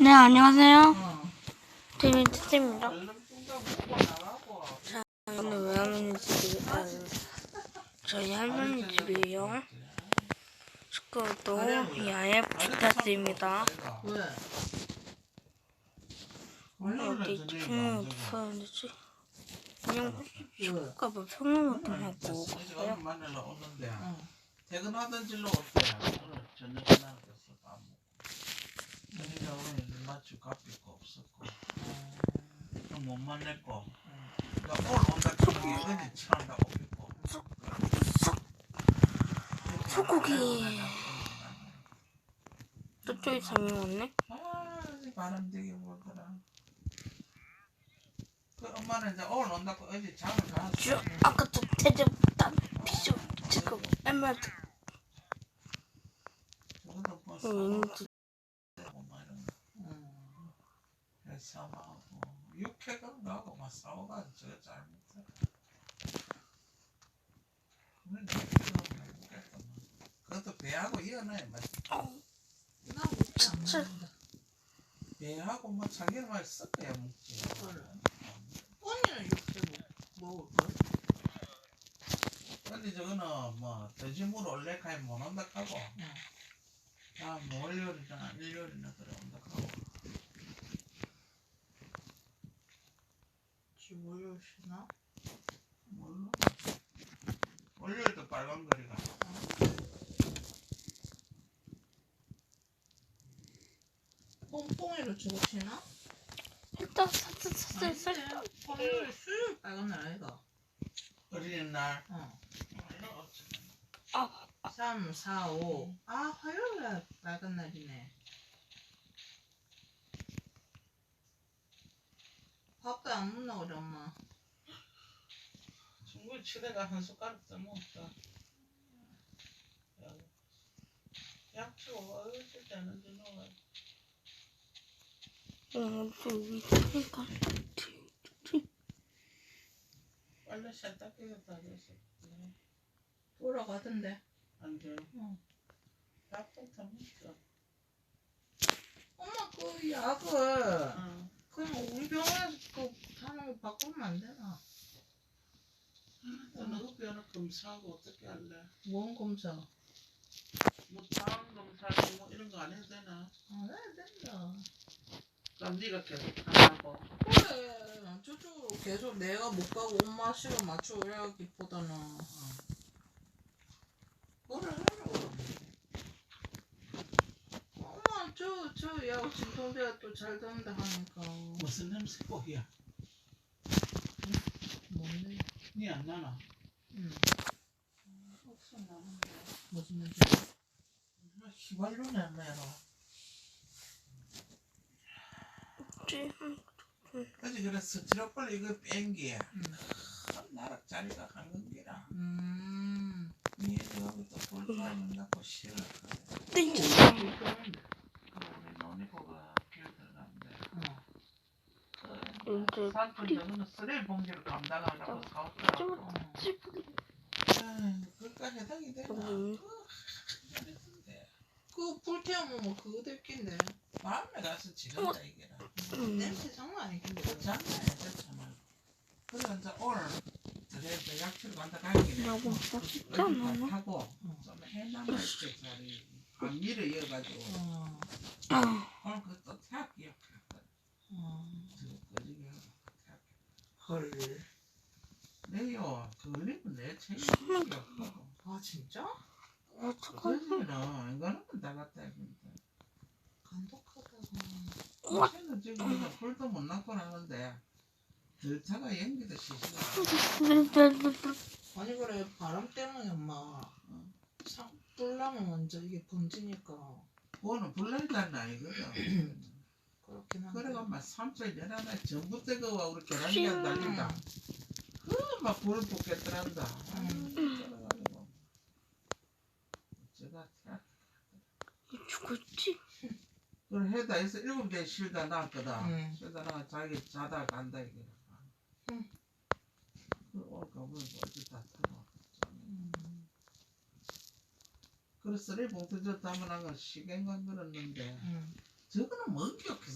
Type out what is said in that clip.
네, 안녕하세요. 어. 재민 트입니다 얼른 뚱가 먹고 나가고. 오늘 외할머니 집에, 아, 저희 할머니 집이에요. 축구도 야외 부탁드립니다. 왜? 어디 평을 붙였는지 그냥 축구가 뭐 오늘 만나러 오는데 어. 퇴근하던 길로 올때 오늘 저녁 끝나는 데서 밥 먹고 저녁에 오늘 맞추 값이고 없었고 좀못 만났고 그러니까 오늘 온다 그런 게 어디 치한다고 했고 소고기. 저쪽에 잠이 왔네? 아 바람 되게 불더라. 그 엄마는 이제 오늘 온다고 어제 잠을 저, 자서 아까 저 대접단 비쇼 지금 MR 저것도 뭐 왠지 싸우고 뭐 이런 거 싸움하고 육회가 나고 막 싸워가지고 저거 잘못해. 그것도 배하고 이어놔야 맛나 먹지. 않는 진짜. 다 배하고 뭐 참기름을 섞어야 먹지 언니는 육회 먹- 먹을 걸? 근데 저거는 뭐 돼지물 원래 가야 못 온다 하고 아 월요일이나 일요일이나 그래 온다 하고 지 월요일 쉬나? 몰라 월요일도 빨간 거리가 뽕뽕이로 주고 쉬나? 살짝 살짝 살짝 살짝 화요일 수요일 빨간 날 아이가? 어린이날 어. 아 3, 4, 5. 아, 화요일 날 빨간 날이네. 밥도 안 먹나 우리 엄마. 친구 치대가 한 숟가락 더 먹었다 약초 어릴 때는 위치가 빨래 세탁기에다 줬어 돌아가던데. 안 돼. 응. 밥도 더 먹어 엄마 그 약을 어. 그냥 우리 병원에서 그 거 바꾸면 안 되나? 너그 변화 검사하고 어떻게 할래? 뭔 검사? 뭐 다음 검사 뭐 이런 거 안 해도 되나? 안 해야 된다. 그럼 네가 계속 하라고 그래 저쪽으로 계속 내가 못 가고 엄마 시간 맞추고 이러기보다는 그래 해라 엄마 저 저 야 진통제가 또 잘 된다 하니까 무슨 냄새 보이야? 뭔데? 니안 나나? 응 없어 나는데 무슨 냄새? 휘발유 냄새로 어제 그래서 트러플 이거 뺀게 응. 나락 자리가 간 건기라 음니 여기 또 불가능하고 싫어 땡 해당이 되나? 음. 잘했는데. 그거 불태우면 뭐 그거 될 낀데 마음에 가서 지른다 이게라. 음. 냄새 장난 아니긴데 그 장난이야 정말. 그래 이제 오늘 그래 약치로 간다 가야겠네. 라고 진짜 어디 많아 하고. 좀 해남을 이렇게 자리 안 밀어 이어가지고 어. 아 오늘 그또 태학 기억했거든 어. 저거 꺼지게 하고 태학 헐. 내요 그 걸리면 내 책임이었고 아 진짜? 어떡하지? 그러지는 이거는 다 갖다 해준다 감독하다. 어제는 지금 불도 못 났고 나는데 들차가 연기도 시시해 아니 그래. 바람 때문에 엄마. 상 불나면 먼저 이게 번지니까. 그거는 불날다는 아니거든 그렇긴 한데. 그래가 막 삼촌 열하나 전부터 그와 우리 계란이가 날린다. 그막불 붙겠더란다. 그래가지고. 제가 태 죽었지? 그걸 해다 해서 일곱 대 실다 나왔거든 응. 실다 나가 자기 자다 간다 이게. 응. 그 오늘 가보면 어디 다 타고 음. 그래 쓰레기 봉투 저 담아난 건 시계인가 그랬는데. 응. それからもう一票消